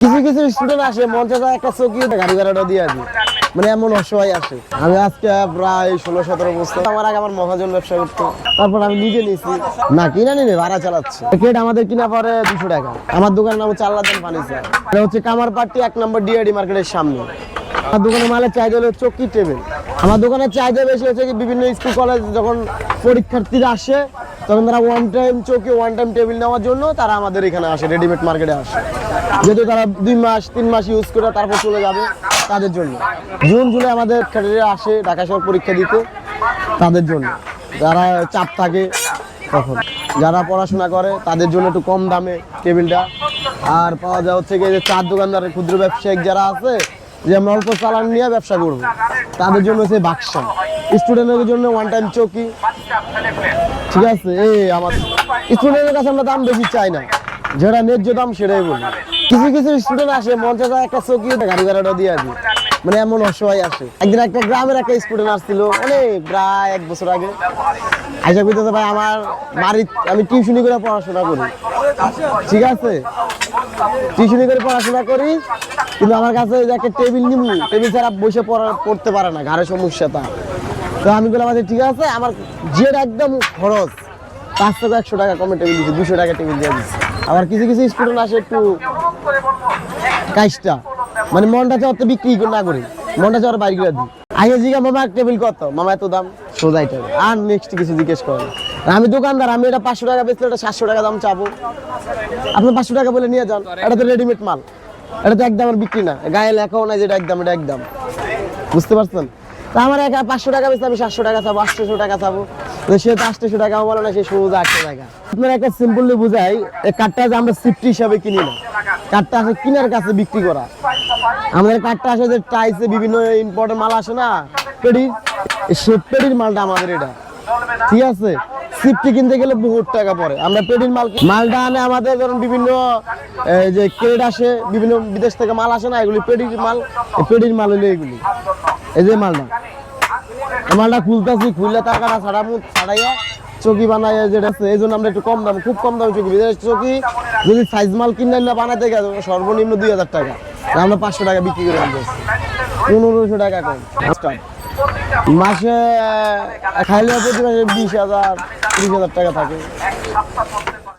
কিছু কিছু স্টুডেন্ট আসে একটা গাড়ি ভাড়াটা দিয়ে মানে এমন অসহায় আসে। আমি আজকে প্রায় ষোলো, সতেরো আমার আগে আমার মহাজন ব্যবসা করতো। তারপর আমি নিজে না, কিনা ভাড়া চালাচ্ছে। আমাদের কিনা পরে দুশো টাকা। আমার দোকানের নাম হচ্ছে আল্লাহ পানি স্যার এটা হচ্ছে কামারপাট্টি এক নম্বর ডিআইডি মার্কেটের সামনে। আমার দোকানের মালের চাহিদা হলো চৌকি টেবিল। আমার দোকানের চাহিদা বেশি হচ্ছে কি, বিভিন্ন স্কুল, কলেজ যখন পরীক্ষার্থীরা আসে তখন তারা ওয়ান টাইম চোখে ওয়ান টাইম টেবিল নেওয়ার জন্য তারা আমাদের এখানে আসে রেডিমেড মার্কেটে আসে। যেহেতু তারা দুই মাস, তিন মাস ইউজ করে তারপর চলে যাবে তাদের জন্য। জুন, জুলাই আমাদের ক্যাডারে আসে, ঢাকা শহর পরীক্ষা দিতে তাদের জন্য। যারা চাপ থাকে তখন। যারা পড়াশোনা করে, তাদের জন্য একটু কম দামে টেবিলটা আর পাওয়া যায় হচ্ছে কি যে চার দোকানদার ক্ষুদ্র ব্যবসায়িক যারা আছে যে আমরা অল্প চালান নিয়ে ব্যবসা করব। তাদের জন্য হচ্ছে বাক্সা। স্টুডেন্টের জন্য ওয়ান টাইম চৌকি। ঠিক আছে? এই আমার স্টুডেন্টের কাছে আমরা দাম বেশি চাই না। যেটা ন্যায্য দাম সেটাই বলি। কিছু কিছু স্টুডেন্ট আসে, মঞ্চে একটা চৌকি, গাড়ি ভাড়াটা দিয়ে আসি। মানে এমন অসহায় আসে। একদিন একটা গ্রামের একটা স্টুডেন্ট আসছিল, অনেক, প্রায় এক বছর আগে। আইসা কইতেছে, ভাই, আমার বাড়ি আমি টিউশনি করে পড়াশোনা করি। ঠিক আছে? টিউশনি করে পড়াশোনা করি, কিন্তু আমার কাছে একটা টেবিল নিবু টেবিল ছাড়া বসে পড়া, পড়তে পারে না, ঘাড়ে সমস্যা তা আমি বললাম আচ্ছা ঠিক আছে, আমার যেটা একদম খরচ। পাঁচ থেকে একশো টাকা কমে টেবিল দিচ্ছে দুশো টাকা টেবিল দিয়ে দিচ্ছে আবার কিছু কিছু স্টুডেন্ট আসে একটু কাজটা মানে মনটা চাওয়ার বিক্রি না করি। মনটা চাওয়ার বাইর করে দিই। আগে জিগা, মামা টেবিল কত? মামা, এত দাম। সোজাই টেবিল আর নেক্সট কিছু জিজ্ঞেস করে না। আর আমি দোকানদার, আমি এটা পাঁচশো টাকা বেচলে এটা সাতশো টাকা দাম চাবো। আপনি পাঁচশো টাকা বলে নিয়ে যান। এটা তো রেডিমেড মাল। এটা তো একদম বিক্রি না। গায়ে লেখাও নাই যেটা একদম, এটা একদম। বুঝতে পারছেন? তা আমার একা পাঁচশো টাকা বেচলে আমি সাতশো টাকা চাবো, আটশোশো টাকা চাবো। সে তো আটশোশো টাকা বলে না, সে সোজা আটশো টাকা। আপনার একটা সিম্পলি বুঝাই, এই কাঠটা আমরা সিফটি হিসাবে কিনি না, কাঠটা আছে কিনার কাছে বিক্রি করা। আমাদের কাঠটা আসে যে টাইসে বিভিন্ন ইম্পর্টেন্ট মাল আসে না? পেডির সে পেডির মালটা আমাদের এটা। ঠিক আছে? সিফটি কিনতে গেলে বহুত টাকা পড়ে। আমরা পেডির মাল মালটা আনে আমাদের ধরুন বিভিন্ন যে ক্রেড আসে, বিভিন্ন বিদেশ থেকে মাল আসে না, এগুলি পেডির মাল। পেডির মাল হলো এগুলি। এই যে মালটা। মালটা খুলতেছি, খুললে টাকাটা ছাড়ামু ছাড়াইয়া চকি বানাই যেটা এই জন্য আমরা একটু কম দাম, খুব কম দামে চকি। বিদেশ চকি যদি সাইজ মাল কিনে না বানাতে গেছে সর্বনিম্ন দুই হাজার টাকা। আমরা পাঁচশো টাকা বিক্রি করে আনতেছি পনেরোশো টাকা কম। মাসে খাইলে বিশ হাজার, তিরিশ হাজার টাকা থাকে।